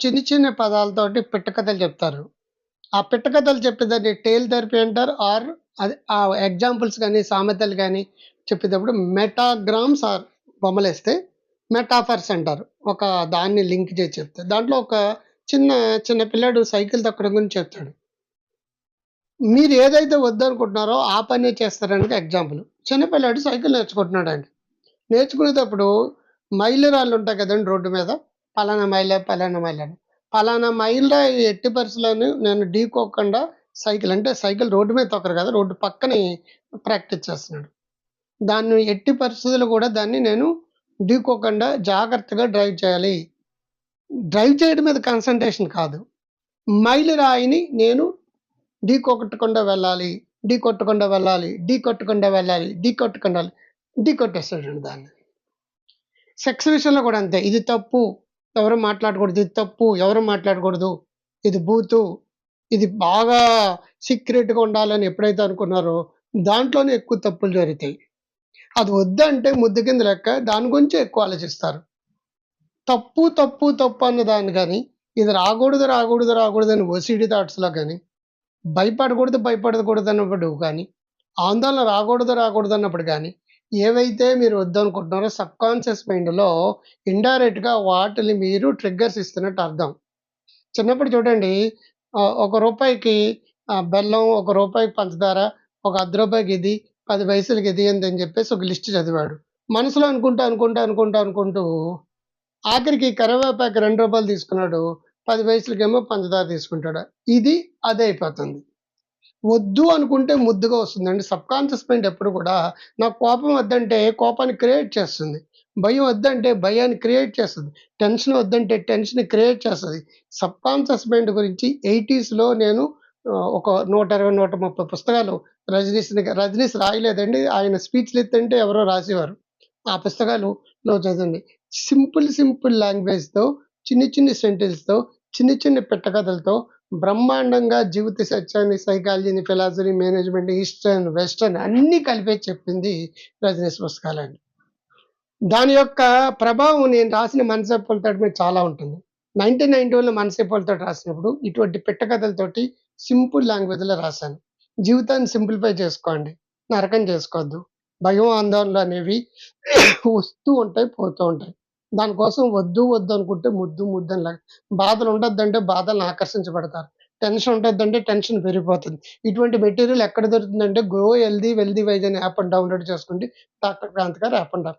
చిన్న చిన్న పదాలతోటి పిట్టకథలు చెప్తారు. ఆ పిట్టకథలు చెప్పేదాన్ని టేల్ థెరపీ అంటారు. ఆర్ అది ఆ ఎగ్జాంపుల్స్ కానీ సామెతలు కానీ చెప్పేటప్పుడు మెటాగ్రామ్స్ ఆర్ బొమ్మలేస్తే మెటాఫర్స్ అంటారు. ఒక దాన్ని లింక్ చేసి చెప్తే దాంట్లో ఒక చిన్న చిన్న పిల్లాడు సైకిల్ తొక్కడం గురించి చెప్తాడు. మీరు ఏదైతే వద్దనుకుంటున్నారో ఆ పనే చేస్తారనేది ఎగ్జాంపుల్. చిన్న సైకిల్ సైకిల్ నేర్చుకుంటున్నాడండి. నేర్చుకునేటప్పుడు మైలురాళ్ళు ఉంటాయి కదండి రోడ్డు మీద. పలానా మైలే పలానా మైల్ అని. పలానా మైల్ ఎట్టి పరిస్థితులను నేను ఢీకోకుండా సైకిల్ అంటే సైకిల్ రోడ్డు మీద తొక్కరు కదా! రోడ్డు పక్కనే ప్రాక్టీస్ చేస్తున్నాడు. దాన్ని ఎట్టి పరిస్థితులు కూడా దాన్ని నేను ఢీకోకుండా జాగ్రత్తగా డ్రైవ్ చేయాలి. డ్రైవ్ చేయడం మీద కాన్సన్ట్రేషన్ కాదు. మైలురాయిని నేను ఢీకొట్టకుండా వెళ్ళాలి. ఢీకొట్టకుండా వెళ్ళాలి. ఢీకొట్టకుండా వెళ్ళాలి. ఢీకొట్టకుండా ఢీకొట్టేస్తాడండి దాన్ని. సెక్స్ విషయంలో కూడా అంతే. ఇది తప్పు. ఎవరు మాట్లాడకూడదు. ఇది తప్పు. ఎవరు మాట్లాడకూడదు. ఇది బూతు. ఇది బాగా సీక్రెట్‌గా ఉండాలని ఎప్పుడైతే అనుకున్నారో దాంట్లోనే ఎక్కువ తప్పులు జరుగుతాయి. అది వద్దంటే ముద్దు కింద లెక్క. దాని గురించే ఎక్కువ ఆలోచిస్తారు. తప్పు, తప్పు, తప్పు అన్న దాన్ని కానీ ఇది రాకూడదు, రాకూడదు, రాకూడదని ఒసిడి థాట్స్‌లో కానీ భయపడకూడదు, భయపడకూడదు అన్నప్పుడు కానీ ఆందోళన రాకూడదు, రాకూడదు అన్నప్పుడు కానీ ఏవైతే మీరు వద్దనుకుంటున్నారో సబ్‌కాన్షియస్ మైండ్‌లో ఇండైరెక్ట్‌గా వాటిని మీరు ట్రిగ్గర్స్ ఇస్తున్నట్టు అర్థం. చిన్నప్పుడు చూడండి ఒక రూపాయికి బెల్లం, ఒక రూపాయికి పంచదార, ఒక అర్ధ రూపాయికి ఇది, పది పైసలకి ఇది అని చెప్పేసి ఒక లిస్ట్ చదివాడు. మనసులో అనుకుంటూ, అనుకుంటూ, అనుకుంటూ, అనుకుంటూ ఆఖరికి కరివేపాకు రెండు రూపాయలు తీసుకున్నాడు. పది పైసలకేమో పంచదార తీసుకుంటాడు. ఇది అదే అయిపోతుంది. వద్దు అనుకుంటే ముద్దుగా వస్తుందండి. సబ్‌కాన్షియస్ మైండ్ ఎప్పుడు కూడా నాకు కోపం వద్దంటే కోపాన్ని క్రియేట్ చేస్తుంది. భయం వద్దంటే భయాన్ని క్రియేట్ చేస్తుంది టెన్షన్ వద్దంటే టెన్షన్ క్రియేట్ చేస్తుంది సబ్ కాన్షియస్ మైండ్ గురించి 80స్‌లో నేను ఒక నూట ఇరవై నూట ముప్పై పుస్తకాలు రజనీస్ రజనీష్ రాయలేదండి. ఆయన స్పీచ్‌లు ఎత్తంటే ఎవరో రాసేవారు. ఆ పుస్తకాలు లో చదవండి. సింపుల్, సింపుల్ లాంగ్వేజ్‌తో చిన్ని, చిన్ని సెంటెన్స్‌తో చిన్న, చిన్న పెట్టకథలతో బ్రహ్మాండంగా జీవిత సత్యాన్ని, సైకాలజీని, ఫిలాసఫీ, మేనేజ్మెంట్, ఈస్టర్న్, వెస్టర్న్ అన్నీ కలిపే చెప్పింది రజనీష్ పుస్తకాలండి. దాని యొక్క ప్రభావం నేను రాసిన మనసెప్ప పొలితాడు మీద చాలా ఉంటుంది. 1991లో మనసెప్ప పొలితాడు రాసినప్పుడు ఇటువంటి పిట్ట కథలతోటి సింపుల్ లాంగ్వేజ్‌లో రాశాను. జీవితాన్ని సింప్లిఫై చేసుకోండి. నరకం చేసుకోవద్దు. భయం, ఆందోళనలు అనేవి వస్తూ ఉంటాయి, పోతూ ఉంటాయి. దానికోసం వద్దు, వద్దు అనుకుంటే ముద్దు, ముద్దు అని లాగా బాధలు ఉండొద్దంటే బాధలను ఆకర్షించబడతారు. టెన్షన్ ఉంటుందంటే టెన్షన్ పెరిగిపోతుంది. ఇటువంటి మెటీరియల్ ఎక్కడ దొరుకుతుందంటే గో హెల్తీ వెల్దీ వైజ్ అనే యాప్ డౌన్‌లోడ్ చేసుకోండి. డాక్టర్ క్రాంతి గారు యాప్ అంటారు.